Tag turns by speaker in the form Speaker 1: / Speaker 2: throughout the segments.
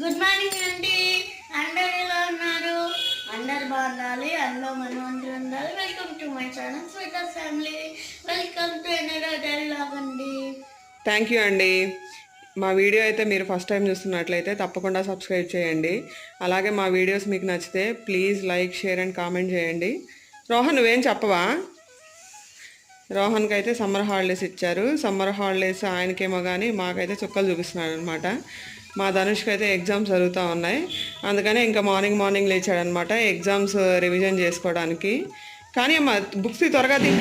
Speaker 1: Good morning అండి అందరు ఎలా ఉన్నారు? అందరు బాగుండాలి. అందరూ మనం ఉండాలి. Welcome to my channel sweeter family welcome to another dialogue అండి.
Speaker 2: థ్యాంక్ యూ అండి మా వీడియో అయితే మీరు ఫస్ట్ టైం చూస్తున్నట్లయితే తప్పకుండా సబ్స్క్రైబ్ చేయండి. అలాగే మా వీడియోస్ మీకు నచ్చితే please like share and comment చేయండి. రోహన్ నువ్వేం చెప్పవా? రోహన్కి అయితే సమ్మర్ హాలిడేస్ ఇచ్చారు. సమ్మర్ హాలిడేస్ ఆయనకేమో కానీ మాకైతే చుక్కలు చూపిస్తున్నాడు అనమాట మా ధనుష్కి అయితే ఎగ్జామ్స్ జరుగుతూ ఉన్నాయి. అందుకనే ఇంకా మార్నింగ్ మార్నింగ్ లేచాడనమాట. ఎగ్జామ్స్ రివిజన్ చేసుకోవడానికి. కానీ అమ్మ బుక్స్ త్వరగా తీ.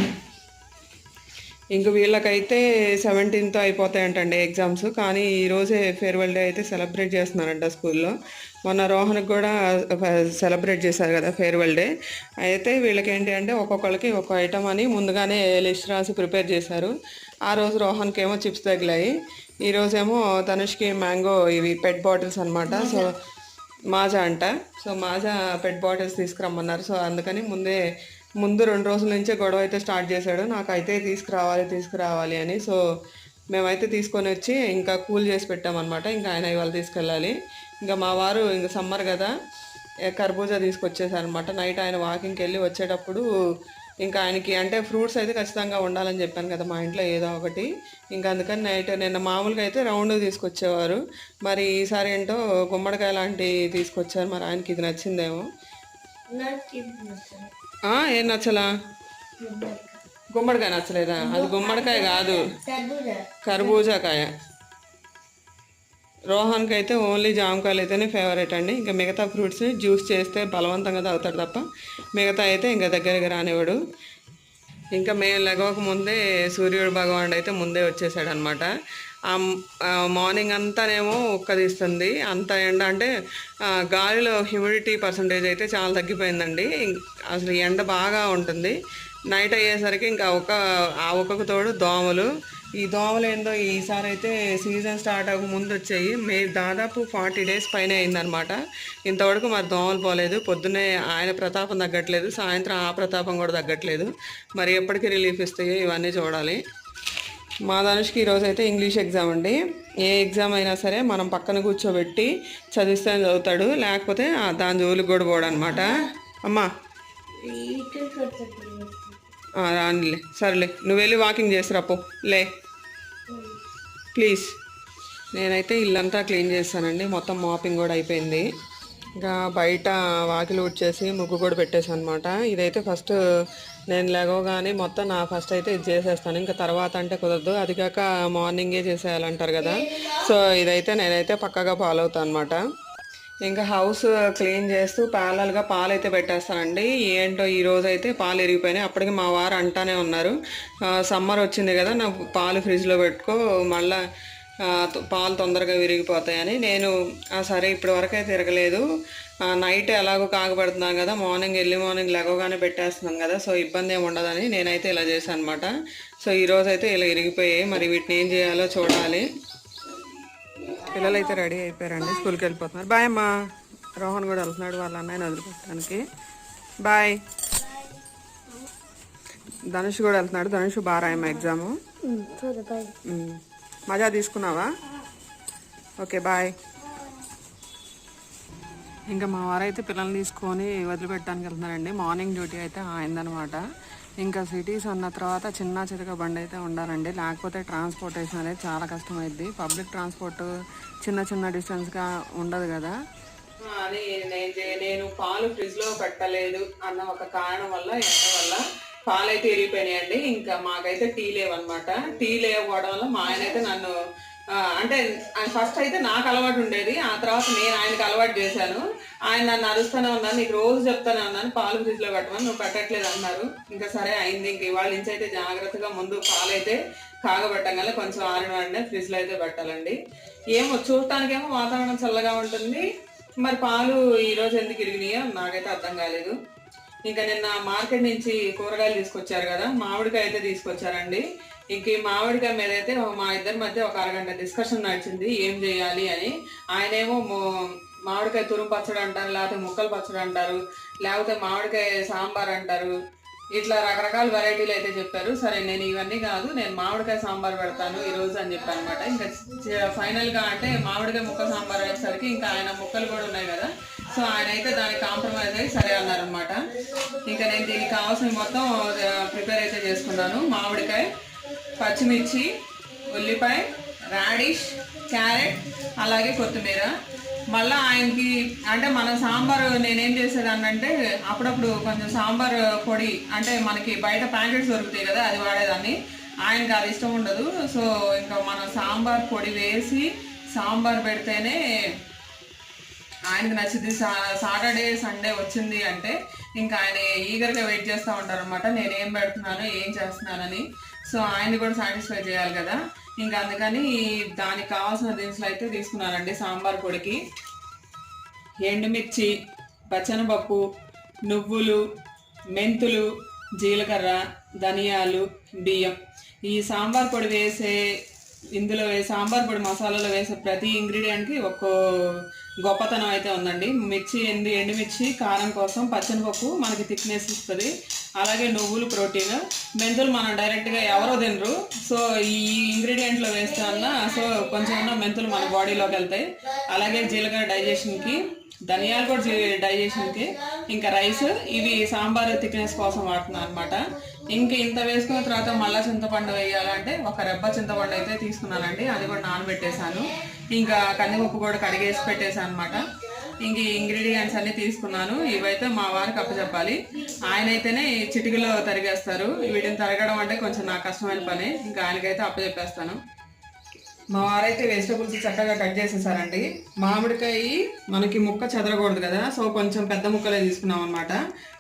Speaker 2: ఇంక వీళ్ళకైతే సెవెంటీన్త్ అయిపోతాయంటండి ఎగ్జామ్స్. కానీ ఈరోజే ఫేర్వెల్ డే అయితే సెలబ్రేట్ చేస్తున్నారంట స్కూల్లో. మొన్న రోహన్కి కూడా సెలబ్రేట్ చేశారు కదా ఫేర్వెల్ డే. అయితే వీళ్ళకి ఏంటి అంటే ఒక్కొక్కరికి ఒక ఐటమ్ అని ముందుగానే లిస్ట్ రాసి ప్రిపేర్ చేశారు. ఆ రోజు రోహన్కి ఏమో చిప్స్ తగిలాయి. ఈరోజేమో రోజేమో తనుష్కి మ్యాంగో ఇవి పెట్ బాటిల్స్ అనమాట సో మాజా అంట. సో మాజా పెట్ బాటిల్స్ తీసుకురమ్మన్నారు. సో అందుకని ముందే ముందు రెండు రోజుల నుంచే గొడవ అయితే స్టార్ట్ చేశాడు. నాకైతే తీసుకురావాలి తీసుకురావాలి అని. సో మేమైతే తీసుకొని వచ్చి ఇంకా కూల్ చేసి పెట్టామన్నమాట ఇంకా ఆయన ఇవాళ తీసుకెళ్ళాలి. ఇంకా మా వారు ఇంకా సమ్మర్ కదా కర్బూజా తీసుకొచ్చేసారనమాట నైట్ ఆయన వాకింగ్కి వెళ్ళి వచ్చేటప్పుడు ఇంకా ఆయనకి అంటే ఫ్రూట్స్ అయితే ఖచ్చితంగా ఉండాలని చెప్పాను కదా మా ఇంట్లో ఏదో ఒకటి. ఇంకా అందుకని నైట్ నిన్న మామూలుగా అయితే రౌండ్ తీసుకొచ్చేవారు. మరి ఈసారి ఏంటో గుమ్మడికాయ లాంటివి తీసుకొచ్చారు. మరి ఆయనకి ఇది నచ్చిందేమో. ఏం నచ్చలా? గుమ్మడికాయ నచ్చలేదా? అది గుమ్మడికాయ కాదు.
Speaker 1: కర్బూజా.
Speaker 2: కర్బూజాకాయ. రోహన్కి అయితే ఓన్లీ జామకాయలు అయితేనే ఫేవరెట్ అండి. ఇంకా మిగతా ఫ్రూట్స్ని జ్యూస్ చేస్తే బలవంతంగా తాగుతాడు తప్ప మిగతా అయితే ఇంకా దగ్గరికి రానివాడు ఇంకా మేము లెగవక ముందే సూర్యుడు భగవానుడు అయితే ముందే వచ్చేసాడు అనమాట మార్నింగ్ అంతానేమో ఉక్కదిస్తుంది అంత ఎండ అంటే గాలిలో హ్యూమిడిటీ పర్సంటేజ్ అయితే చాలా తగ్గిపోయిందండి. అసలు ఎండ బాగా ఉంటుంది. నైట్ అయ్యేసరికి ఇంకా ఒక ఆ ఒక్కొక్క తోడు దోమలు ఈ దోమలు ఏందో ఈసారి అయితే సీజన్ స్టార్ట్ అవ్వక ముందు వచ్చాయి. మే దాదాపు ఫార్టీ డేస్ పైన అయిందనమాట ఇంతవరకు మరి దోమలు పోలేదు. పొద్దున్నే ఆయన ప్రతాపం తగ్గట్లేదు. సాయంత్రం ఆ ప్రతాపం కూడా తగ్గట్లేదు. మరి ఎప్పటికీ రిలీఫ్ ఇస్తాయో ఇవన్నీ చూడాలి. మా ధనుష్కి ఈరోజు అయితే ఇంగ్లీష్ ఎగ్జామ్ అండి. ఏ ఎగ్జామ్ అయినా సరే మనం పక్కన కూర్చోబెట్టి చదివిస్తే చదువుతాడు. లేకపోతే దాని జోలికి కూడా పోడు అనమాట అమ్మా రానిలే. సరేలే. నువ్వు వెళ్ళి వాకింగ్ చేసిరా పో. లే. ప్లీజ్. నేనైతే ఇల్లంతా క్లీన్ చేస్తానండి. మొత్తం మాపింగ్ కూడా అయిపోయింది. ఇంకా బయట వాకిలి ఊడ్చేసి ముగ్గు కూడా పెట్టేసాను అనమాట ఇదైతే ఫస్ట్ నేను లేవగానే మొత్తం నా ఫస్ట్ అయితే ఇది చేసేస్తాను. ఇంకా తర్వాత అంటే కుదరదు. అది కాక మార్నింగే చేసేయాలంటారు కదా. సో ఇదైతే నేనైతే పక్కగా ఫాలో అవుతాను అనమాట ఇంకా హౌస్ క్లీన్ చేస్తూ ప్యారలల్గా పాలు అయితే పెట్టేస్తానండి. ఏంటో ఈ రోజు అయితే పాలు ఎరిగిపోయినాయి. అప్పటికి మా వారు అంటానే ఉన్నారు. సమ్మర్ వచ్చింది కదా నా పాలు ఫ్రిడ్జ్లో పెట్టుకో మళ్ళీ పాలు తొందరగా విరిగిపోతాయని. నేను సరే ఇప్పటి వరకు అయితే తిరగలేదు నైట్ ఎలాగో కాగబెడుతున్నాం కదా మార్నింగ్ ఎర్లీ మార్నింగ్ లెగవగానే పెట్టేస్తున్నాం కదా సో ఇబ్బంది ఏమి ఉండదని నేనైతే ఇలా చేశాను అనమాట సో ఈ అయితే ఇలా ఇరిగిపోయాయి. మరి వీటిని ఏం చేయాలో చూడాలి. పిల్లలు అయితే రెడీ అయిపోయారండి. స్కూల్కి వెళ్ళిపోతున్నారు. బాయ్ అమ్మా. రోహన్ కూడా వెళ్తున్నాడు వాళ్ళ అన్నయ్యని వదిలిపెట్టడానికి. బాయ్. ధనుష్ కూడా వెళ్తున్నాడు. ధనుష్ బాగా రాయమ్మ ఎగ్జాము. మజా తీసుకున్నావా? Okay bye. ఇంకా మా వారైతే పిల్లల్ని తీసుకొని వదిలిపెట్టడానికి వెళ్తున్నారండి. మార్నింగ్ డ్యూటీ అయితే ఆయిందనమాట ఇంకా సిటీస్ అన్న తర్వాత చిన్న చితక బండి అయితే ఉండాలండి. లేకపోతే ట్రాన్స్పోర్టేషన్ అనేది చాలా కష్టమైద్ది. పబ్లిక్ ట్రాన్స్పోర్ట్ చిన్న చిన్న డిస్టెన్స్గా ఉండదు కదా. అని నేను పాలు ఫ్రిడ్జ్లో పెట్టలేదు అన్న ఒక కారణం వల్ల ఎండ వల్ల పాలు అయితే ఇరిగిపోయినాయండి. ఇంకా మాకైతే టీ లేవన్నమాట. టీ లేకపోవడం వల్ల మా ఆయన అయితే నన్ను అంటే ఫస్ట్ అయితే నాకు అలవాటు ఉండేది. ఆ తర్వాత నేను ఆయనకి అలవాటు చేశాను. ఆయన నన్ను అరుస్తూనే ఉన్నాను నీకు రోజు చెప్తానే ఉన్నాను పాలు ఫ్రిడ్జ్లో పెట్టమని నువ్వు పెట్టట్లేదు అన్నారు. ఇంకా సరే అయింది. ఇంక ఇవాళ నుంచి అయితే జాగ్రత్తగా ముందు పాలు అయితే కాగబెట్టగానే కొంచెం ఆరిన వాడినే ఫ్రిడ్జ్లో అయితే పెట్టాలండి. ఏమో చూడటానికేమో వాతావరణం చల్లగా ఉంటుంది. మరి పాలు ఈరోజు ఎందుకు ఇరిగినాయో నాకైతే అర్థం కాలేదు. ఇంకా నిన్న మార్కెట్ నుంచి కూరగాయలు తీసుకొచ్చారు కదా మామిడికాయ అయితే తీసుకొచ్చారండి. ఇంక ఈ మామిడికాయ మీద అయితే మా ఇద్దరి మధ్య ఒక అరగంట డిస్కషన్ నడిచింది. ఏం చేయాలి అని. ఆయనేమో మామిడికాయ తురుము పచ్చడి అంటారు లేకపోతే ముక్కలు పచ్చడి అంటారు లేకపోతే మామిడికాయ సాంబార్ అంటారు. ఇట్లా రకరకాల వెరైటీలు అయితే చెప్పారు. సరే నేను ఇవన్నీ కాదు నేను మామిడికాయ సాంబార్ పెడతాను ఈరోజు అని చెప్పాను అనమాట ఇంకా ఫైనల్గా అంటే మామిడికాయ ముక్క సాంబార్ అయ్యేసరికి ఇంకా ఆయన ముక్కలు కూడా ఉన్నాయి కదా. సో ఆయన అయితే దానికి కాంప్రమైజ్ అయ్యి సరే అన్నారనమాట ఇంకా నేను దీనికి కావాల్సిన మొత్తం ప్రిపేర్ అయితే చేసుకున్నాను. మామిడికాయ పచ్చిమిర్చి ఉల్లిపాయ రాడిష్ క్యారెట్ అలాగే కొత్తిమీర. మళ్ళీ ఆయనకి అంటే మన సాంబార్ నేనేం చేసేదాన్ని అంటే అప్పుడప్పుడు కొంచెం సాంబార్ పొడి అంటే మనకి బయట ప్యాకెట్స్ దొరుకుతాయి కదా అది వాడేదాన్ని. ఆయనకి అది ఇష్టం ఉండదు. సో ఇంకా మనం సాంబార్ పొడి వేసి సాంబార్ పెడితేనే ఆయనకు నచ్చింది. సా- సాటర్డే సండే వచ్చింది అంటే ఇంకా ఆయన ఈగర్గా వెయిట్ చేస్తూ ఉంటారు అనమాట నేను ఏం పెడుతున్నాను ఏం చేస్తున్నానని. సో ఆయన్ని కూడా సాటిస్ఫై చేయాలి కదా. ఇంకా అందుకని దానికి కావాల్సిన దినుసులు అయితే తీసుకున్నానండి. సాంబార్ పొడికి ఎండుమిర్చి పచ్చనపప్పు నువ్వులు మెంతులు జీలకర్ర ధనియాలు బియ్యం. ఈ సాంబార్ పొడి వేసే ఇందులో సాంబార్ పొడి మసాలాలో వేసే ప్రతి ఇంగ్రీడియంట్కి ఒక్కో గొప్పతనం అయితే ఉందండి. మిర్చి ఎండి ఎండుమిర్చి కారం కోసం పచ్చనిపప్పు మనకి థిక్నెస్ ఇస్తుంది. అలాగే నువ్వులు ప్రోటీన్. మెంతులు మనం డైరెక్ట్గా ఎవరో తినరు. సో ఈ ఇంగ్రీడియంట్లో వేస్తే అన్న సో కొంచెం ఉన్న మెంతులు మన బాడీలోకి వెళ్తాయి. అలాగే జీలకర్ర డైజెషన్కి ధనియాలు కూడా డైజెషన్కి ఇంకా రైస్ ఇవి సాంబార్ థిక్నెస్ కోసం వాడుతున్నాను అనమాట ఇంకా ఇంత వేసుకున్న తర్వాత మళ్ళీ చింతపండు వేయాలంటే ఒక రెబ్బ చింతపండు అయితే తీసుకున్నానండి. అది కూడా నానబెట్టేశాను. ఇంకా కందిపప్పు కూడా కడిగేసి పెట్టేశాను అనమాట ఇంక ఇంగ్రీడియంట్స్ అన్ని తీసుకున్నాను. ఇవైతే మా వారికి అప్పచెప్పాలి. ఆయన అయితేనే చిటికలో తరిగేస్తారు. వీటిని తరగడం అంటే కొంచెం నాకు కష్టమైన పని. ఇంకా ఆయనకైతే అప్పచెప్పేస్తాను. మా వారైతే వెజిటబుల్స్ చక్కగా కట్ చేసేసారండి. మామిడికాయ మనకి ముక్క చెదరకూడదు కదా సో కొంచెం పెద్ద ముక్కలే తీసుకున్నాం అనమాట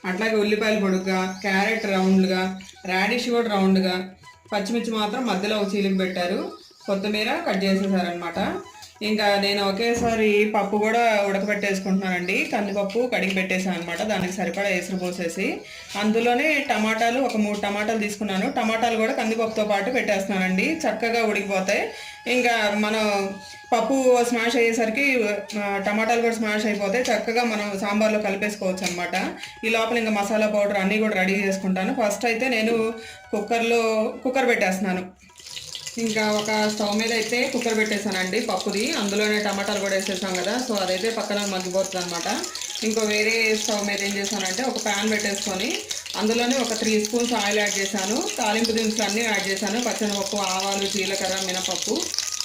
Speaker 2: అట్లాగే ఉల్లిపాయలు పొడుగ్గా క్యారెట్ రౌండ్గా రాడిష్ కూడా రౌండ్గా పచ్చిమిర్చి మాత్రం మధ్యలో ఒక చీలికి పెట్టారు. కొత్తిమీర కట్ చేసేసారనమాట ఇంకా నేను ఒకేసారి పప్పు కూడా ఉడకబెట్టేసుకుంటున్నానండి. కందిపప్పు కడిగి పెట్టేసాను అనమాట దానికి సరిపడా ఎసురు పోసేసి అందులోనే టమాటాలు ఒక మూడు టమాటాలు తీసుకున్నాను. టమాటాలు కూడా కందిపప్పుతో పాటు పెట్టేస్తున్నానండి. చక్కగా ఉడికిపోతాయి. ఇంకా మనం పప్పు స్మాష్ అయ్యేసరికి టమాటాలు కూడా స్మాష్ అయిపోతే చక్కగా మనం సాంబార్లో కలిపేసుకోవచ్చు అనమాట ఈ లోపల ఇంకా మసాలా పౌడర్ అన్నీ కూడా రెడీ చేసుకుంటాను. ఫస్ట్ అయితే నేను కుక్కర్లో కుక్కర్ పెట్టేస్తున్నాను. ఇంకా ఒక స్టవ్ మీద అయితే కుక్కర్ పెట్టేశానండి పప్పుది. అందులోనే టమాటాలు కూడా వేసేసాం కదా సో అదైతే పక్కన మగ్గిపోతుంది అనమాట ఇంకో వేరే స్టవ్ మీద ఏం చేశానంటే ఒక ప్యాన్ పెట్టేసుకొని అందులోనే ఒక త్రీ స్పూన్స్ ఆయిల్ యాడ్ చేశాను. తాలింపు దినుసులు అన్నీ యాడ్ చేశాను. పచ్చనిపప్పు ఆవాలు జీలకర్ర మినపప్పు.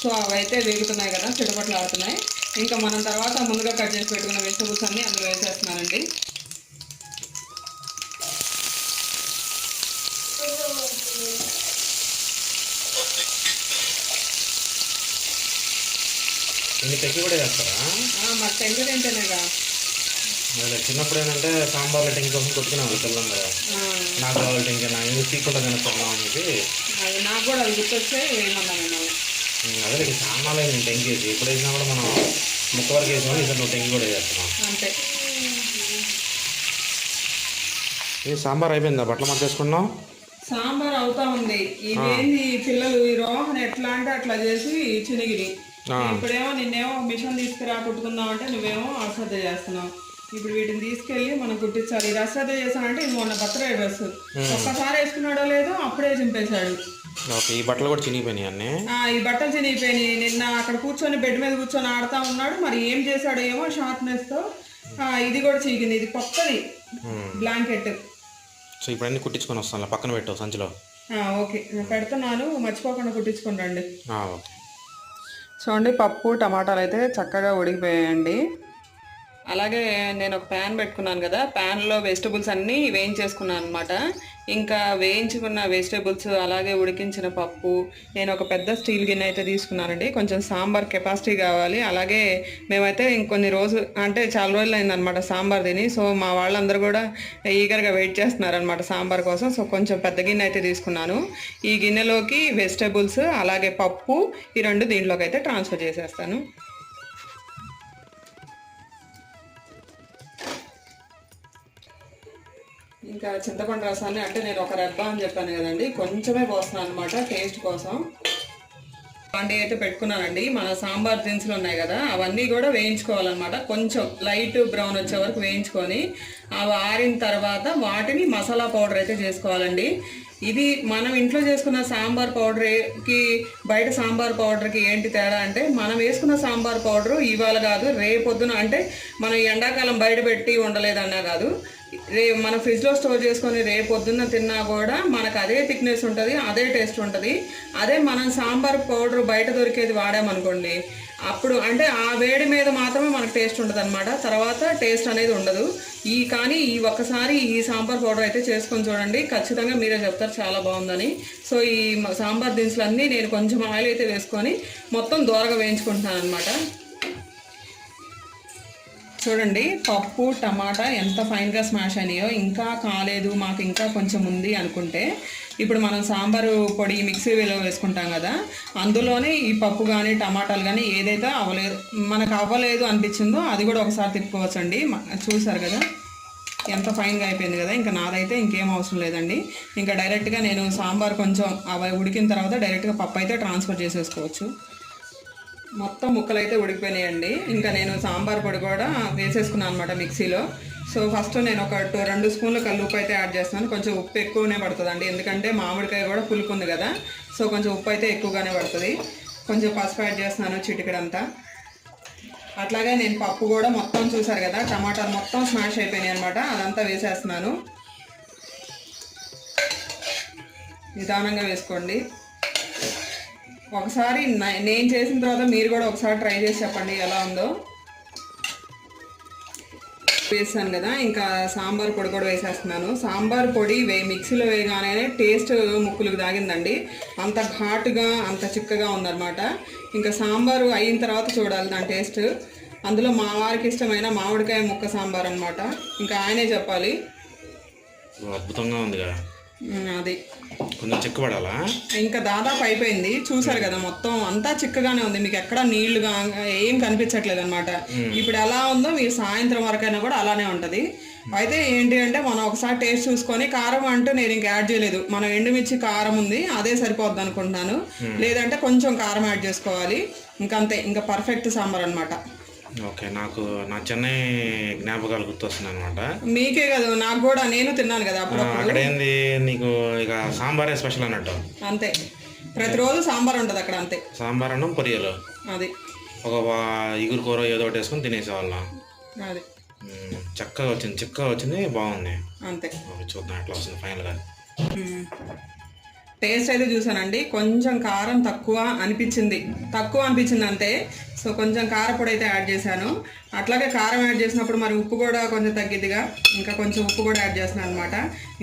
Speaker 2: సో అవైతే వేగుతున్నాయి కదా చిటపట్లు ఆడుతున్నాయి. ఇంకా మనం తర్వాత ముందుగా కట్ చేసి పెట్టుకున్న వెజిటబుల్స్ అన్నీ అందులో వేసేస్తున్నానండి.
Speaker 3: తెచ్చి కూడా చేస్తారా
Speaker 2: మరి తింటేనేగా
Speaker 3: అదే చిన్నప్పుడు ఏంటంటే సాంబార్లో టెంకి కోసం కొట్టుకునేవాళ్ళు పిల్లలు కదా నాకు కావాలి టెంకి నా ఎందుకు తీయకుండా కనుక్కున్నాం అని చెప్పి.
Speaker 2: అది నాకు కూడా అది గుర్తొచ్చే ఏమన్నాను నేను.
Speaker 3: ఉమ్, అదే నీకు సాంబార్లో నేను టెంకి వేసి ఎప్పుడు వేసినా కూడా మనం ముక్క వరకు వేసినా ఈసారి నువ్వు టెంకి కూడా చేస్తున్నాం
Speaker 2: అంతే.
Speaker 3: ఇది సాంబార్ అయిపోయిందా? బట్టలు మర్చేసుకున్నాం
Speaker 2: సాంబార్ అవుతా ఉంది. ఇదేంది పిల్లలు ఈ రోహన్ ఎట్లా అంటే అట్లా చేసి చినిగిరి ఇప్పుడేమో నిన్నేమో మిషన్ తీసుకురా కుట్టుకుందాం అంటే నువ్వేమో అశ్రద్ధ చేస్తున్నావు. ఇప్పుడు వీటిని తీసుకెళ్ళి మనం కుట్టించాలి. ఇది అశ్రద్ధ చేశానంటే ఇది మొన్న బర్త్డే డ్రెస్ ఒక్కసారి వేసుకున్నాడో లేదో అప్పుడే చింపేశాడు.
Speaker 3: ఓకే ఈ బట్టలు కూడా చినిగిపోయినాయి అన్నీ?
Speaker 2: ఆ, ఈ బట్టలు చినిగిపోయినాయి. నిన్న అక్కడ కూర్చొని బెడ్ మీద కూర్చొని ఆడుతా ఉన్నాడు. మరి ఏం చేశాడో ఏమో షార్ప్నెస్తో ఇది కూడా చీకింది ఇది కొత్తది. బ్లాంకెట్
Speaker 3: సో ఇప్పుడు అన్ని కుట్టించుకొని వస్తాను పక్కన పెట్టు సంచిలో.
Speaker 2: ఓకే. నేను పెడుతున్నాను. మర్చిపోకుండా కుట్టించుకుని రండి.
Speaker 3: ఓకే.
Speaker 2: చూడండి పప్పు టమాటాలు అయితే చక్కగా ఉడికిపోయాయండి. అలాగే నేను ఒక ప్యాన్ పెట్టుకున్నాను కదా ప్యాన్లో వెజిటబుల్స్ అన్నీ వేయించేసుకున్నాను అనమాట ఇంకా వేయించుకున్న వెజిటేబుల్స్ అలాగే ఉడికించిన పప్పు నేను ఒక పెద్ద స్టీల్ గిన్నె అయితే తీసుకున్నానండి. కొంచెం సాంబార్ కెపాసిటీ కావాలి. అలాగే మేమైతే ఇంకొన్ని రోజు అంటే చాలా రోజులు అయిందనమాట సాంబార్ తిని. సో మా వాళ్ళందరూ కూడా ఈగర్గా వెయిట్ చేస్తున్నారనమాట సాంబార్ కోసం. సో కొంచెం పెద్ద గిన్నె అయితే తీసుకున్నాను. ఈ గిన్నెలోకి వెజిటేబుల్స్ అలాగే పప్పు ఈ రెండు దీంట్లోకి అయితే ట్రాన్స్ఫర్ చేసేస్తాను. ఇంకా చింతపండు రసాన్ని అంటే నేను ఒక రెబ్బ అని చెప్పాను కదండి కొంచెమే పోస్తున్నాను అనమాట టేస్ట్ కోసం. అలాంటివి అయితే పెట్టుకున్నానండి. మన సాంబార్ దినుసులు ఉన్నాయి కదా అవన్నీ కూడా వేయించుకోవాలన్నమాట. కొంచెం లైట్ బ్రౌన్ వచ్చే వరకు వేయించుకొని అవి ఆరిన తర్వాత వాటిని మసాలా పౌడర్ అయితే చేసుకోవాలండి. ఇది మనం ఇంట్లో చేసుకున్న సాంబార్ పౌడర్కి బయట సాంబార్ పౌడర్కి ఏంటి తేడా అంటే మనం వేసుకున్న సాంబార్ పౌడర్ ఇవాళ కాదు రేపొద్దున అంటే మనం ఎండాకాలం బయట పెట్టి ఉండలేదన్నా కాదు రే మన ఫ్రిడ్జ్లో స్టోర్ చేసుకొని రేపు పొద్దున్న తిన్నా కూడా మనకు అదే థిక్నెస్ ఉంటుంది అదే టేస్ట్ ఉంటుంది. అదే మనం సాంబార్ పౌడర్ బయట దొరికేది వాడామనుకోండి అప్పుడు అంటే ఆ వేడి మీద మాత్రమే మనకు టేస్ట్ ఉంటుంది అనమాట తర్వాత టేస్ట్ అనేది ఉండదు. ఈ కానీ ఈ ఒక్కసారి ఈ సాంబార్ పౌడర్ అయితే చేసుకొని చూడండి. ఖచ్చితంగా మీరే చెప్తారు చాలా బాగుందని. సో ఈ సాంబార్ దినుసులన్నీ నేను కొంచెం ఆయిల్ అయితే వేసుకొని మొత్తం దూరగా వేయించుకుంటున్నాను అనమాట చూడండి పప్పు టమాటా ఎంత ఫైన్గా స్మాష్ అయినాయో ఇంకా కాలేదు మాకు ఇంకా కొంచెం ఉంది అనుకుంటే ఇప్పుడు మనం సాంబారు పొడి మిక్సీలో వేసుకుంటాం కదా అందులోనే ఈ పప్పు కానీ టమాటాలు కానీ ఏదైతే అవ్వలేదు మనకు అవ్వలేదు అనిపించిందో అది కూడా ఒకసారి తిప్పుకోవచ్చండి. చూసారు కదా ఎంత ఫైన్గా అయిపోయింది కదా ఇంకా నాదైతే ఇంకేం అవసరం లేదండి. ఇంకా డైరెక్ట్గా నేను సాంబార్ కొంచెం అవి ఉడికిన తర్వాత డైరెక్ట్గా పప్పు అయితే ట్రాన్స్ఫర్ చేసేసుకోవచ్చు. మొత్తం ముక్కలు అయితే ఉడికిపోయినాయండి. ఇంకా నేను సాంబార్ పొడి కూడా వేసేసుకున్నాను అనమాట మిక్సీలో. సో ఫస్ట్ నేను ఒక టూ రెండు స్పూన్ల కల్లుప్పు అయితే యాడ్ చేస్తున్నాను. కొంచెం ఉప్పు ఎక్కువనే పడుతుందండి. ఎందుకంటే మామిడికాయ కూడా పులుపు ఉంది కదా. సో కొంచెం ఉప్పు అయితే ఎక్కువగానే పడుతుంది. కొంచెం పసుపు యాడ్ చేస్తున్నాను చిటికడంతా. అట్లాగే నేను పప్పు కూడా మొత్తం చూసారు కదా టమాటాలు మొత్తం స్మాష్ అయిపోయినాయి అనమాట అదంతా వేసేస్తున్నాను. నిదానంగా వేసుకోండి. ఒకసారి నేను చేసిన తర్వాత మీరు కూడా ఒకసారి ట్రై చేసి చెప్పండి ఎలా ఉందో. వేసాను కదా ఇంకా సాంబార్ పొడి కూడా వేసేస్తున్నాను. సాంబార్ పొడి వే మిక్సీలో వేయగానే టేస్ట్ ముక్కులకు తాగిందండి అంత ఘాటుగా అంత చిక్కగా ఉందన్నమాట. ఇంకా సాంబారు అయిన తర్వాత చూడాలి దాని టేస్ట్. అందులో మా వారికి ఇష్టమైన మామిడికాయ ముక్క సాంబార్ అనమాట ఇంకా ఆయనే చెప్పాలి.
Speaker 3: అద్భుతంగా ఉంది కదా.
Speaker 2: అది.
Speaker 3: కొంచెం చిక్కబడాలా?
Speaker 2: ఇంకా దాదాపు అయిపోయింది. చూసారు కదా మొత్తం అంతా చిక్కగానే ఉంది. మీకు ఎక్కడ నీళ్ళుగా ఏం కనిపించట్లేదు అనమాట ఇప్పుడు ఎలా ఉందో మీరు సాయంత్రం వరకైనా కూడా అలానే ఉంటది. అయితే ఏంటి అంటే మనం ఒకసారి టేస్ట్ చూసుకొని కారం అంటూ నేను ఇంకా యాడ్ చేయలేదు. మనం ఎండుమిర్చి కారం ఉంది అదే సరిపోద్ది అనుకుంటున్నాను లేదంటే కొంచెం కారం యాడ్ చేసుకోవాలి. ఇంకా అంతే ఇంకా పర్ఫెక్ట్ సాంబార్ అనమాట
Speaker 3: ఓకే నాకు నా చెన్నై జ్ఞాపకాలు గుర్తొస్తున్నాయి అనమాట
Speaker 2: మీకే కదా నాకు కూడా నేను తిన్నాను కదా అప్పుడు
Speaker 3: అక్కడ ఏంది నీకు ఇక సాంబారే స్పెషల్ అన్నట్టు.
Speaker 2: అంతే. ప్రతిరోజు సాంబార్ ఉంటుంది అక్కడ అంతే.
Speaker 3: సాంబార్ అన్నం పొరియలు.
Speaker 2: అది.
Speaker 3: ఒక ఇగురు కూర ఏదో ఒకటి వేసుకొని తినేసేవాళ్ళం.
Speaker 2: అది.
Speaker 3: చక్కగా వచ్చింది చిక్కగా వచ్చింది బాగుంది.
Speaker 2: అంతే.
Speaker 3: చూద్దాం ఎట్లా వస్తుంది ఫైనల్గా.
Speaker 2: టేస్ట్ అయితే చూసానండి కొంచెం కారం తక్కువ అనిపించింది. తక్కువ అనిపించింది అంతే సో కొంచెం కారపొడి అయితే యాడ్ చేశాను. అట్లాగే కారం యాడ్ చేసినప్పుడు మరి ఉప్పు కూడా కొంచెం తగ్గిద్దిగా. ఇంకా కొంచెం ఉప్పు కూడా యాడ్ చేస్తున్నాను అనమాట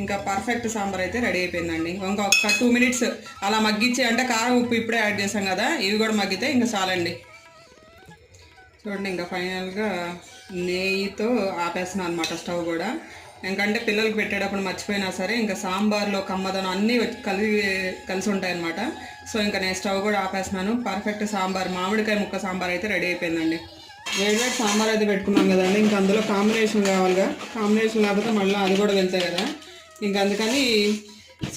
Speaker 2: ఇంకా పర్ఫెక్ట్ సాంబార్ అయితే రెడీ అయిపోయిందండి. ఇంకొక టూ మినిట్స్ అలా మగ్గించి అంటే కారం ఉప్పు ఇప్పుడే యాడ్ చేశాం కదా ఇవి కూడా మగ్గితే ఇంకా చాలండి. చూడండి ఇంకా ఫైనల్గా నెయ్యితో ఆపేస్తున్నాను అనమాట స్టవ్ కూడా. ఎందుకంటే పిల్లలకి పెట్టేటప్పుడు మర్చిపోయినా సరే ఇంకా సాంబార్లో కమ్మదనం అన్నీ కలిసి కలిసి ఉంటాయి సో ఇంకా నేను స్టవ్ కూడా ఆపేస్తున్నాను. పర్ఫెక్ట్ సాంబార్ మామిడికాయ ముక్క సాంబార్ అయితే రెడీ అయిపోయిందండి. వేడివేడి సాంబార్ అయితే పెట్టుకున్నాం కదండి. ఇంకా అందులో కాంబినేషన్ కావాలిగా. కాంబినేషన్ లేకపోతే మళ్ళీ అది కూడా వెళ్తాయి కదా. ఇంకా అందుకని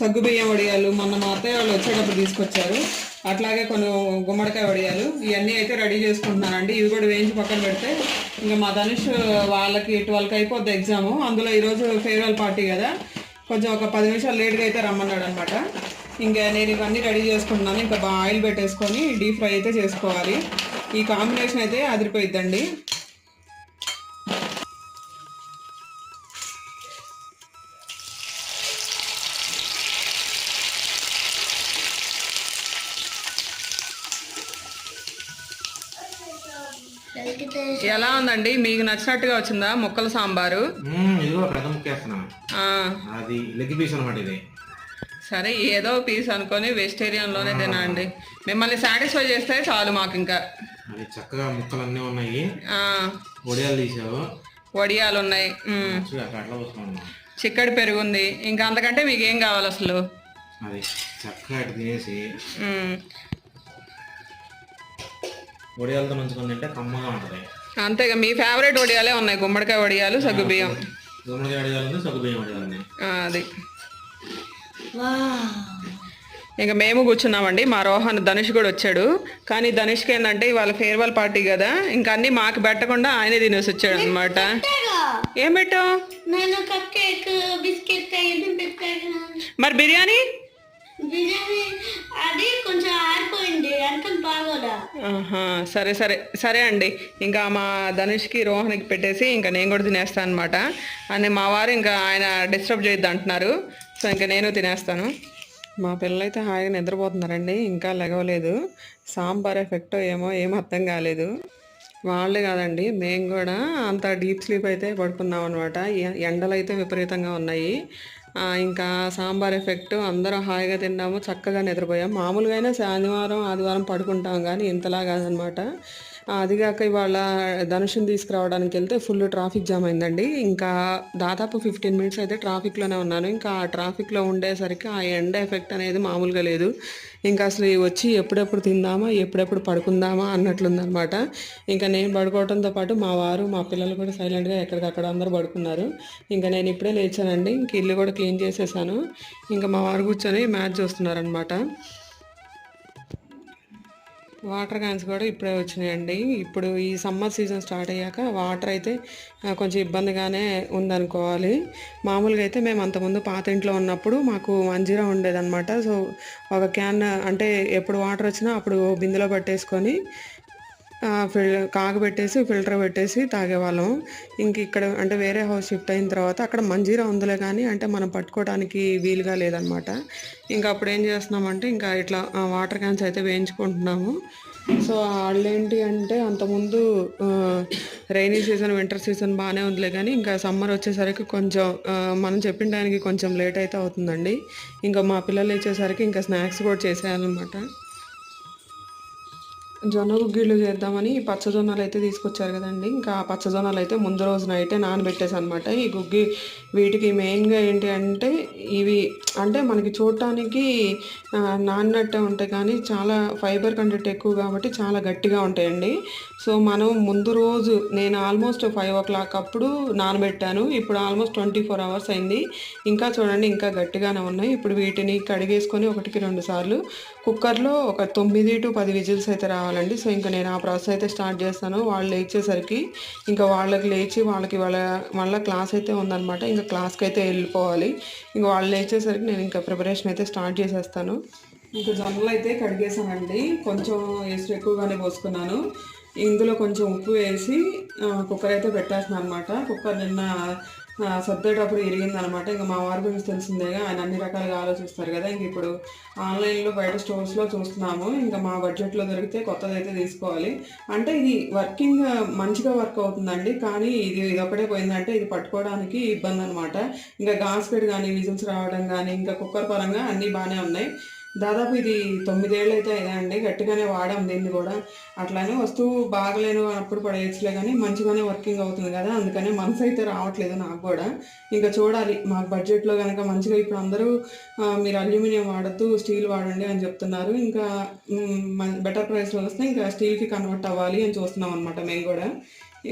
Speaker 2: సగ్గుబియ్యం వడియాలు మొన్న మా అత్తయ్య వాళ్ళు వచ్చేటప్పుడు తీసుకొచ్చారు. అట్లాగే కొన్ని గుమ్మడికాయ వడియాలు ఇవన్నీ అయితే రెడీ చేసుకుంటున్నానండి. ఇవి కూడా వేయించి పక్కన పెడితే ఇంకా మా ధనుష్ వాళ్ళకి ట్వెల్వ్కి అయిపోద్ది ఎగ్జామ్. అందులో ఈరోజు ఫేర్వెల్ పార్టీ కదా. కొంచెం ఒక పది నిమిషాలు లేట్గా అయితే రమ్మన్నాడు అనమాట ఇంకా నేను ఇవన్నీ రెడీ చేసుకుంటున్నాను. ఇంకా బాగా ఆయిల్ పెట్టేసుకొని డీప్ ఫ్రై అయితే చేసుకోవాలి. ఈ కాంబినేషన్ అయితే అదిరిపోయిద్దండి. ఉందండి మీకు నచ్చినట్టుగా వచ్చిందా? ముక్కల సాంబారు.
Speaker 3: మ్మ్, ఇదిగో పెద్ద ముక్క వేస్తున్నా.
Speaker 2: ఆ,
Speaker 3: అది లెగ్ పీస్ అనమాట ఇది.
Speaker 2: సరే ఏదో పీస్ అనుకొని వెజిటేరియన్లోనే తినండి. మిమ్మల్ని సాటిస్ఫై చేస్తే చాలు మాకు ఇంకా.
Speaker 3: అది చక్కగా ముక్కలు అన్నీ ఉన్నాయి వడియాలు తీసావు.
Speaker 2: వడియాలు ఉన్నాయి. చిక్కడి పెరుగు ఉంది. ఇంకా అంతకంటే మీకు ఏం కావాలి అసలు?
Speaker 3: అది చక్కగా తినేసి వడియాలతో నంచుకొని తింటే కమ్మగా ఉంటుంది.
Speaker 2: అంతేగా మీ ఫేవరెట్ వడియాలే ఉన్నాయి గుమ్మడికాయ వడియాలు సగ్గుబియ్యం
Speaker 3: గుమ్మడికాయ వడియాలు బియ్యం వడియాలు ఉన్నాయి.
Speaker 2: ఆ, అది. ఇంకా మేము కూర్చున్నామండి మా రోహన్ ధనుష్ కూడా వచ్చాడు. కానీ ధనుష్కి ఏంటంటే ఇవాళ ఫేర్వెల్ పార్టీ కదా ఇంకా అన్ని మాకు పెట్టకుండా ఆయనే తినేసి వచ్చాడు అనమాట ఏం పెట్టావు? మరి బిర్యానీ?
Speaker 1: బిర్యానీ అది కొంచెం ఆరిపోయింది అంతం బాగోదా
Speaker 2: ఆహా, సరే సరే సరే అండి. ఇంకా మా ధనుష్కి రోహన్కి పెట్టేసి ఇంకా నేను కూడా తినేస్తాను అనమాట అని మా వారు ఇంకా ఆయన డిస్టర్బ్ చేయొద్దు అంటున్నారు. సో ఇంకా నేను తినేస్తాను. మా పిల్లలైతే హాయిగా నిద్రపోతున్నారండి ఇంకా లెగవలేదు సాంబార్ ఎఫెక్ట్ ఏమో ఏం అర్థం కాలేదు. వాళ్ళే కాదండి మేము కూడా అంత డీప్ స్లీప్ అయితే పడుకున్నాం అనమాట ఎండలు అయితే విపరీతంగా ఉన్నాయి. ఇంకా సాంబార్ ఎఫెక్ట్ అందరం హాయిగా తిన్నాము చక్కగా నిద్రపోయాం. మామూలుగా అయినా శనివారం ఆదివారం పడుకుంటాం కానీ ఇంతలా కాదనమాట. అదిగాక ఇవాళ ధనుషుని తీసుకురావడానికి వెళ్తే ఫుల్ ట్రాఫిక్ జామ్ అయిందండి. ఇంకా దాదాపు ఫిఫ్టీన్ మినిట్స్ అయితే ట్రాఫిక్లోనే ఉన్నాను. ఇంకా ఆ ట్రాఫిక్లో ఉండేసరికి ఆ ఎండ ఎఫెక్ట్ అనేది మామూలుగా లేదు. ఇంకా అసలు ఈ వచ్చి ఎప్పుడెప్పుడు తిందామా ఎప్పుడెప్పుడు పడుకుందామా అన్నట్లుందనమాట. ఇంకా నేను పడుకోవడంతో పాటు మా వారు మా పిల్లలు కూడా సైలెంట్గా ఎక్కడికక్కడ అందరూ పడుకున్నారు. ఇంకా నేను ఇప్పుడే లేచానండి. ఇంక ఇల్లు కూడా క్లీన్ చేసేసాను. ఇంకా మా వారు కూర్చొని మ్యాచ్ చూస్తున్నారనమాట. వాటర్ క్యాన్స్ కూడా ఇప్పుడే వచ్చినాయండి. ఇప్పుడు ఈ సమ్మర్ సీజన్ స్టార్ట్ అయ్యాక వాటర్ అయితే కొంచెం ఇబ్బందిగానే ఉందనుకోవాలి. మామూలుగా అయితే మేము అంతకుముందు పాత ఇంట్లో ఉన్నప్పుడు మాకు మంజీరా ఉండేదన్నమాట. సో ఒక క్యాన్ అంటే ఎప్పుడు వాటర్ వచ్చినా అప్పుడు బిందెలో పట్టేసుకొని ఫిల్ కాగబెట్టేసి ఫిల్టర్ పెట్టేసి తాగేవాళ్ళం. ఇంక ఇక్కడ అంటే వేరే హౌస్ షిఫ్ట్ అయిన తర్వాత అక్కడ మంజీరా ఉందిలే కానీ అంటే మనం పట్టుకోవడానికి వీలుగా లేదనమాట. ఇంకా అప్పుడు ఏం చేస్తున్నామంటే ఇంకా ఇట్లా వాటర్ క్యాన్స్ అయితే వేయించుకుంటున్నాము. సో వాళ్ళేంటి అంటే అంతకుముందు రైనీ సీజన్ వింటర్ సీజన్ బాగానే ఉందిలే కానీ ఇంకా సమ్మర్ వచ్చేసరికి కొంచెం మనం చెప్పిన టైంకి కొంచెం లేట్ అయితే అవుతుందండి. ఇంకా మా పిల్లలు వచ్చేసరికి ఇంకా స్నాక్స్ కూడా చేసేయాలన్నమాట. జొన్న గుగ్గిళ్ళు చేద్దామని ఈ పచ్చజొన్నలు అయితే తీసుకొచ్చారు కదండి. ఇంకా ఆ పచ్చజొన్నలు అయితే ముందు రోజు నైటే నానబెట్టేసి అనమాట ఈ గుగ్గి వీటికి మెయిన్గా ఏంటి అంటే ఇవి అంటే మనకి చూడటానికి నాన్నట్టే ఉంటాయి కానీ చాలా ఫైబర్ కంటెంట్ ఎక్కువ కాబట్టి చాలా గట్టిగా ఉంటాయండి. సో మనం ముందు రోజు నేను ఆల్మోస్ట్ ఫైవ్ ఓ క్లాక్ అప్పుడు నానబెట్టాను. ఇప్పుడు ఆల్మోస్ట్ ట్వంటీ ఫోర్ అవర్స్ అయింది. ఇంకా చూడండి ఇంకా గట్టిగానే ఉన్నాయి. ఇప్పుడు వీటిని కడిగేసుకొని ఒకటికి రెండు సార్లు కుక్కర్లో ఒక తొమ్మిది టు పది విజిల్స్ అయితే రావాలండి. సో ఇంకా నేను ఆ ప్రాసెస్ అయితే స్టార్ట్ చేస్తాను. వాళ్ళు లేచేసరికి ఇంకా వాళ్ళకి లేచి వాళ్ళకి వాళ్ళ మళ్ళీ క్లాస్ అయితే ఉందన్నమాట. ఇంకా క్లాస్కి అయితే వెళ్ళిపోవాలి. ఇంక వాళ్ళు లేచేసరికి నేను ఇంకా ప్రిపరేషన్ అయితే స్టార్ట్ చేసేస్తాను. ఇంకా జొన్నలు అయితే కడిగేసానండి. కొంచెం వేసి ఎక్కువగానే పోసుకున్నాను. ఇందులో కొంచెం ఉప్పు వేసి కుక్కర్ అయితే పెట్టేస్తున్నాను అనమాట కుక్కర్ నిన్న సర్దేటప్పుడు ఇరిగిందనమాట. ఇంకా మా వారి గురించి తెలిసిందేగా ఆయన అన్ని రకాలుగా ఆలోచిస్తారు కదా. ఇంక ఇప్పుడు ఆన్లైన్లో బయట స్టోర్స్లో చూస్తున్నాము. ఇంకా మా బడ్జెట్లో దొరికితే కొత్తది అయితే తీసుకోవాలి. అంటే ఇది వర్కింగ్ మంచిగా వర్క్ అవుతుందండి. కానీ ఇది ఇది ఒకటే పోయిందంటే ఇది పట్టుకోవడానికి ఇబ్బంది అనమాట ఇంకా గాస్పెడ్ కానీ విజిల్స్ రావడం కానీ ఇంకా కుక్కర్ పరంగా అన్నీ బాగానే ఉన్నాయి. దాదాపు ఇది తొమ్మిదేళ్ళు అయితే అండి గట్టిగానే వాడాం దీన్ని కూడా. అట్లానే వస్తువు బాగలేను అప్పుడు పడేయచ్చులే కానీ మంచిగానే వర్కింగ్ అవుతుంది కదా. అందుకనే మనసు అయితే రావట్లేదు నాకు కూడా. ఇంకా చూడాలి. మాకు బడ్జెట్లో కనుక మంచిగా ఇప్పుడు అందరూ మీరు అల్యూమినియం వాడద్దు స్టీల్ వాడండి అని చెప్తున్నారు. ఇంకా బెటర్ ప్రైస్లో వస్తే ఇంకా స్టీల్కి కన్వర్ట్ అవ్వాలి అని చూస్తున్నాం అనమాట మేము కూడా.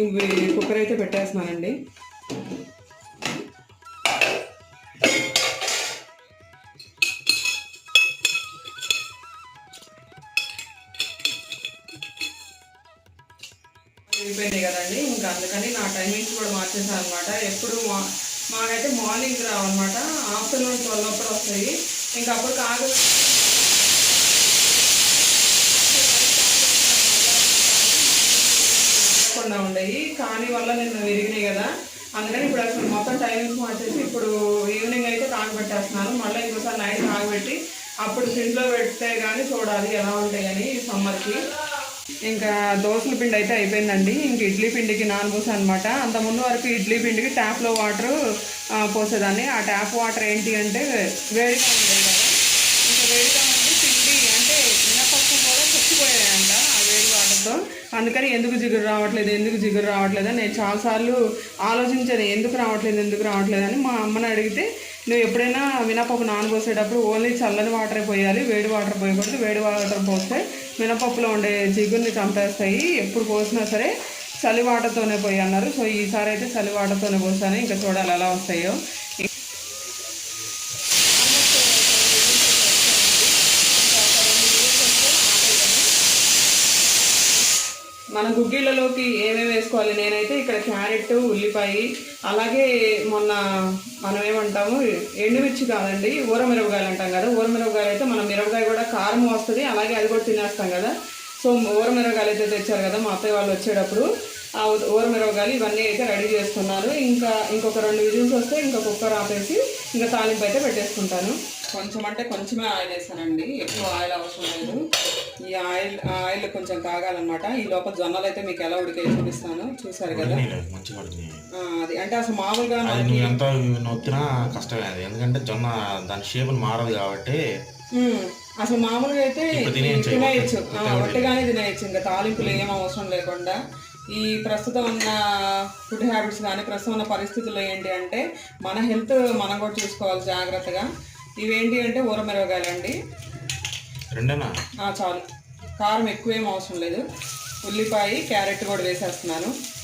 Speaker 2: ఇవి కుక్కర్ అయితే పెట్టేస్తున్నానండి. మార్నింగ్ రావన్నమాట ఆఫ్టర్నూన్ ట్వెల్వ్ అప్పుడు వస్తాయి. ఇంకా అప్పుడు కాదు. లేకుండా ఉండేవి కానీ వల్ల నిన్న విరిగినాయి కదా. అందుకని ఇప్పుడు అసలు మొత్తం టైమింగ్స్ మార్చేసి ఇప్పుడు ఈవినింగ్ అయితే కాగబెట్టేస్తున్నాను మళ్ళీ ఇంకోసారి నైట్ కాగబెట్టి అప్పుడు ఫ్రిడ్జ్లో పెడితే కానీ చూడాలి ఎలా ఉంటాయని ఈ సమ్మర్కి. ఇంకా దోశల పిండి అయితే అయిపోయిందండి. ఇంక ఇడ్లీ పిండికి నానబోసా అనమాట అంత ముందు వరకు ఇడ్లీ పిండికి ట్యాప్లో వాటర్ పోసేదాన్ని. ఆ ట్యాప్ వాటర్ ఏంటి అంటే వేడిగా ఉండేది కదా. ఇంకా వేడిగా ఉండి పిండి అంటే మినపప్పు కూడా చచ్చిపోయాయంట ఆ వేడి వాటర్తో అందుకని ఎందుకు జిగురు రావట్లేదు ఎందుకు జిగురు రావట్లేదు అని నేను చాలాసార్లు ఆలోచించాను. ఎందుకు రావట్లేదు ఎందుకు రావట్లేదు అని మా అమ్మని అడిగితే నువ్వు ఎప్పుడైనా మినపప్పు నానబోసేటప్పుడు ఓన్లీ చల్లని వాటరే పోయాలి వేడి వాటర్ పోయకూడదు వేడి వాటర్ పోస్తే మినపప్పులో ఉండే జిగురుని చంపేస్తాయి. ఎప్పుడు పోసినా సరే చలివాటతోనే పోయి అన్నారు. సో ఈసారి అయితే చలివాటతోనే పోసాను. ఇంకా చూడాలి ఎలా వస్తాయో. మన గుగ్గిళ్ళలోకి ఏమేమి వేసుకోవాలి? నేనైతే ఇక్కడ క్యారెట్ ఉల్లిపాయ అలాగే మొన్న మనం ఏమంటాము ఎండుమిర్చి కాదండి ఊర మిరపకాయలు అంటాం కదా. ఊర మిరపకాయలు అయితే మనం మిరపకాయ కూడా కారం వస్తుంది అలాగే అది కూడా తినేస్తాం కదా. సో ఊర మిరపకాయలు అయితే తెచ్చారు కదా మా అత్తయ్య వాళ్ళు వచ్చేటప్పుడు. మిరపకాయలు ఇవన్నీ అయితే రెడీ చేసుకున్నాను ఇంకా ఇంకొక రెండు విజిల్స్ వస్తే ఇంకా కుక్కర్ ఆపేసి ఇంకా తాలింపు అయితే పెట్టేసుకుంటాను. కొంచెం అంటే కొంచెమే ఆయిల్ వేసానండి ఎక్కువ ఆయిల్ అవసరం లేదు. ఈ ఆయిల్ ఆయిల్ కొంచెం కాగాలన్నమాట ఈ లోపల జొన్నలు అయితే మీకు ఎలా ఉడికాయి చూపిస్తాను. చూసారు కదా? అది అంటే అసలు మామూలుగా
Speaker 3: ఎంత నొక్కినా కష్టమే అది. ఎందుకంటే జొన్న దాని షేప్ మారదు కాబట్టి
Speaker 2: అసలు మామూలుగా అయితే
Speaker 3: తినేయచ్చు.
Speaker 2: ఒట్టిగానే తినేయచ్చు. ఇంకా తాలింపులు ఏం అవసరం లేకుండా. ఈ ప్రస్తుతం ఉన్న ఫుడ్ హ్యాబిట్స్ కానీ ప్రస్తుతం ఉన్న పరిస్థితుల్లో ఏంటి అంటే మన హెల్త్ మనం కూడా చూసుకోవాలి జాగ్రత్తగా. ఇవేంటి అంటే ఊర మిరపకాయలండి
Speaker 3: రెండేనా?
Speaker 2: ఆ, చాలు. కారం ఎక్కువేం అవసరం లేదు. ఉల్లిపాయ క్యారెట్ కూడా వేసేస్తున్నాను.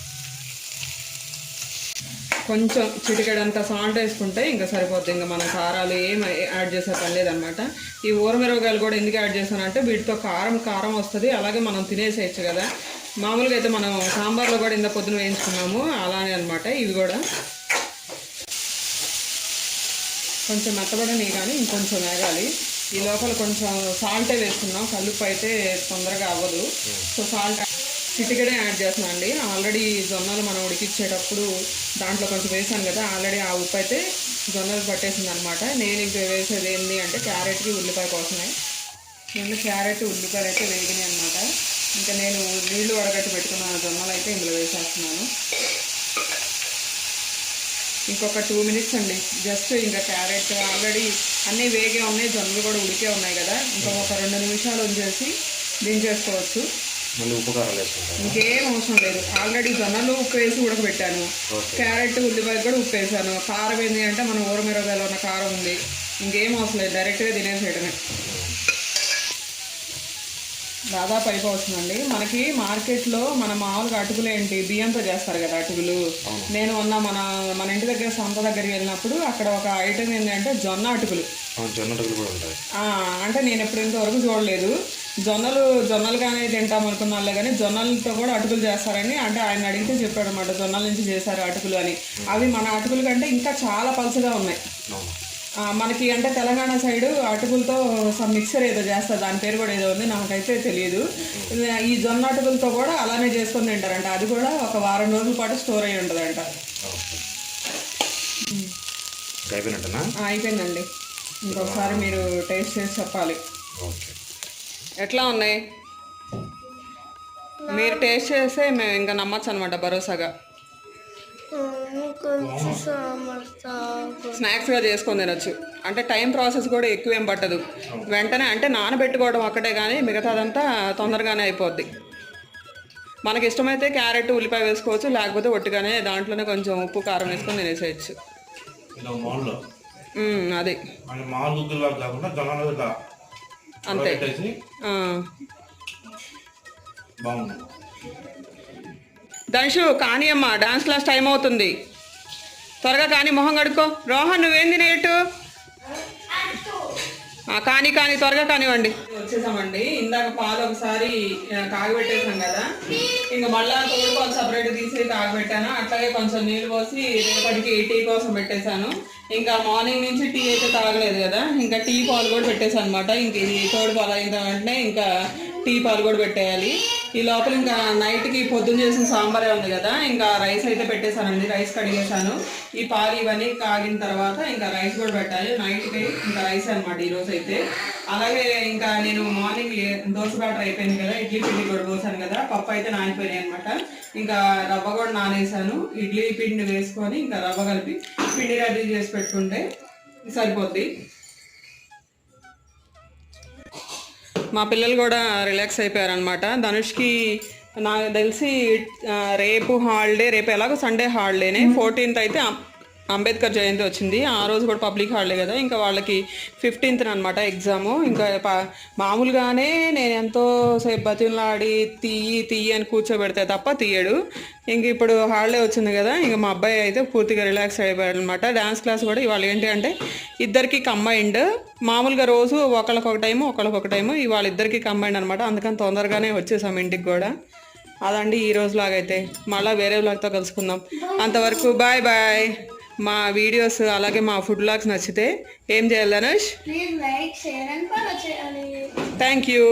Speaker 2: కొంచెం చిటికెడంత సాల్ట్ వేసుకుంటే ఇంకా సరిపోద్ది. ఇంకా మన కారాలు ఏం యాడ్ చేసే పని లేదనమాట. ఈ ఊరమిరపకాయలు కూడా ఎందుకు యాడ్ చేశానంటే వీటితో కారం కారం వస్తుంది. అలాగే మనం తినేసేయచ్చు కదా. మామూలుగా అయితే మనం సాంబార్లో కూడా ఇంత పొద్దున వేయించుకున్నాము అలానే అనమాట ఇవి కూడా. కొంచెం మెత్తబడని కానీ ఇంకొంచెం వేగాలి. ఈ లోపల కొంచెం సాల్టే వేసుకున్నాం కల్లుప్పు అయితే తొందరగా అవ్వదు. సో సాల్ట్ చిటికడే యాడ్ చేస్తున్నాను అండి. ఆల్రెడీ జొన్నలు మనం ఉడికిచ్చేటప్పుడు దాంట్లో కొంచెం వేసాను కదా ఆల్రెడీ ఆ ఉప్పు అయితే జొన్నలు పట్టేసింది అనమాట నేను ఇంక వేసేది ఏంటి అంటే క్యారెట్కి ఉల్లిపాయ కోసమే. నేను క్యారెట్ ఉల్లిపాయలు అయితే వేగినాయి అనమాట ఇంకా నేను నీళ్ళు వడగట్టి పెట్టుకున్న జొన్నలు అయితే ఇందులో వేసేస్తున్నాను. ఇంకొక టూ మినిట్స్ అండి. జస్ట్ ఇంకా క్యారెట్ ఆల్రెడీ అన్నీ వేగే ఉన్నాయి జొన్నలు కూడా ఉడికే ఉన్నాయి కదా. ఇంకొక రెండు నిమిషాలు ఉంచేసి దించేసుకోవచ్చు ఇంకేం అవసరం లేదు. ఆల్రెడీ జొన్నలు ఉప్పు వేసి ఉడకబెట్టాను. క్యారెట్ ఉల్లిపాయ కూడా ఉప్పు వేసాను. కారం ఏంటి అంటే మన ఊరమిరగాయలో ఉన్న కారం ఉంది. ఇంకేం అవసరం లేదు. డైరెక్ట్గా తినేసేయడమే. దాదాపు అయిపోతుందండి మనకి మార్కెట్లో మన మామూలుగా అటుకులు ఏంటి బియ్యంతో చేస్తారు కదా అటుకులు. నేను మొన్న మన మన ఇంటి దగ్గర సంత దగ్గరికి వెళ్ళినప్పుడు అక్కడ ఒక ఐటెం ఏంటంటే జొన్న అటుకులు.
Speaker 3: జొన్న టొక్కులు కూడా ఉంటాయి.
Speaker 2: అంటే నేను ఎప్పుడు ఇంతవరకు చూడలేదు. జొన్నలు జొన్నలుగానే తింటాం అనుకున్నాళ్ళే కానీ జొన్నలతో కూడా అటుకులు చేస్తారని అంటే ఆయన అడిగితే చెప్పాడు అనమాట జొన్నల నుంచి చేశారు అటుకులు అని. అవి మన అటుకుల కంటే ఇంకా చాలా పలుచగా ఉన్నాయి. మనకి అంటే తెలంగాణ సైడు అటుకులతో సమ్ మిక్సర్ ఏదో చేస్తారు దాని పేరు కూడా ఏదో ఉంది నాకైతే తెలియదు. ఈ జొన్న అటుకులతో కూడా అలానే చేసుకొని తింటారంట. అది కూడా ఒక వారం రోజుల పాటు స్టోర్ అయి ఉంటుందంట. అయిపోయిందండి. ఇంకొకసారి మీరు టేస్ట్ చేసి చెప్పాలి. ఎట్లా ఉన్నాయి? మీరు టేస్ట్ చేస్తే మేము ఇంకా నమ్మచ్చు అనమాట భరోసాగా. స్నాక్స్గా చేసుకొని తినొచ్చు. అంటే టైం ప్రాసెస్ కూడా ఎక్కువ ఏం పట్టదు. వెంటనే అంటే నానబెట్టుకోవడం ఒక్కటే కానీ మిగతాదంతా తొందరగానే అయిపోద్ది. మనకి ఇష్టమైతే క్యారెట్ ఉల్లిపాయ వేసుకోవచ్చు లేకపోతే ఒట్టిగానే దాంట్లోనే కొంచెం ఉప్పు కారం వేసుకొని తినేసేయచ్చు. అది. అంతే.
Speaker 3: బాగుంది.
Speaker 2: దంశు కానీ అమ్మా డాన్స్ క్లాస్ టైం అవుతుంది. త్వరగా కానీ మొహం కడుక్కో. రోహన్ నువ్వేంది నేటు? కానీ కానీ త్వరగా కానివ్వండి. వచ్చేసామండి. ఇందాక పాలు ఒకసారి కాగబెట్టేసాం కదా. ఇంకా మళ్ళా తోడు పాలు సపరేట్ తీసి కాగబెట్టాను. అట్లాగే కొంచెం నీళ్ళు పోసి రేపటికి టీ కోసం పెట్టేశాను. ఇంకా మార్నింగ్ నుంచి టీ అయితే తాగలేదు కదా. ఇంకా టీ పాలు కూడా పెట్టేశాను అనమాట ఇంక ఇది తోడు పాలు అయిన వెంటనే ఇంకా టీ పాలు కూడా పెట్టేయాలి. ఈ లోపల ఇంకా నైట్కి పొద్దున్న చేసిన సాంబారే ఉంది కదా ఇంకా రైస్ అయితే పెట్టేశానండి రైస్ కడిగేశాను. ఈ పాలు ఇవన్నీ కాగిన తర్వాత ఇంకా రైస్ కూడా పెట్టాలి. నైట్కి ఇంకా రైస్ అనమాట ఈరోజు అయితే. అలాగే ఇంకా నేను మార్నింగ్ దోశ బ్యాటర్ అయిపోయింది కదా ఇడ్లీ పిండి కూడా పోసాను కదా పప్పు అయితే నానిపోయినాయి అనమాట ఇంకా రవ్వ కూడా నానేసాను ఇడ్లీ పిండి వేసుకొని ఇంకా రవ్వ కలిపి పిండి రెడీ చేసి పెట్టుకుంటే సరిపోద్ది. మా పిల్లలు కూడా రిలాక్స్ అయిపోయారనమాట ధనుష్కి నాకు తెలిసి రేపు హాలిడే రేపు ఎలాగో సండే హాలిడేనే ఫోర్టీన్త్ అయితే అంబేద్కర్ జయంతి వచ్చింది. ఆ రోజు కూడా పబ్లిక్ హాలిడే కదా. ఇంకా వాళ్ళకి ఫిఫ్టీన్త్ అనమాట ఎగ్జాము. ఇంకా మామూలుగానే నేను ఎంతో సేపు బతిలాడి తీయి తీయి అని కూర్చోబెడితే తప్ప తీయడు. ఇంక ఇప్పుడు హాలిడే వచ్చింది కదా. ఇంకా మా అబ్బాయి అయితే పూర్తిగా రిలాక్స్ అయిపోయాడు అనమాట డ్యాన్స్ క్లాస్ కూడా ఇవాళ ఏంటి అంటే ఇద్దరికి కంబైండ్ మామూలుగా రోజు ఒకళ్ళకి ఒక టైము ఒకళ్ళకి ఒక టైము ఇవాళ ఇద్దరికి కంబైండ్ అనమాట అందుకని తొందరగానే వచ్చేసాం ఇంటికి కూడా. అదండి ఈ రోజు లాగైతే మళ్ళీ వేరే వ్లాగ్తో కలుసుకుందాం. అంతవరకు బాయ్ బాయ్. మా వీడియోస్ అలాగే మా ఫుడ్ వ్లాగ్స్ నచ్చితే ఏం చేయాలి ధనుష్ థ్యాంక్ యూ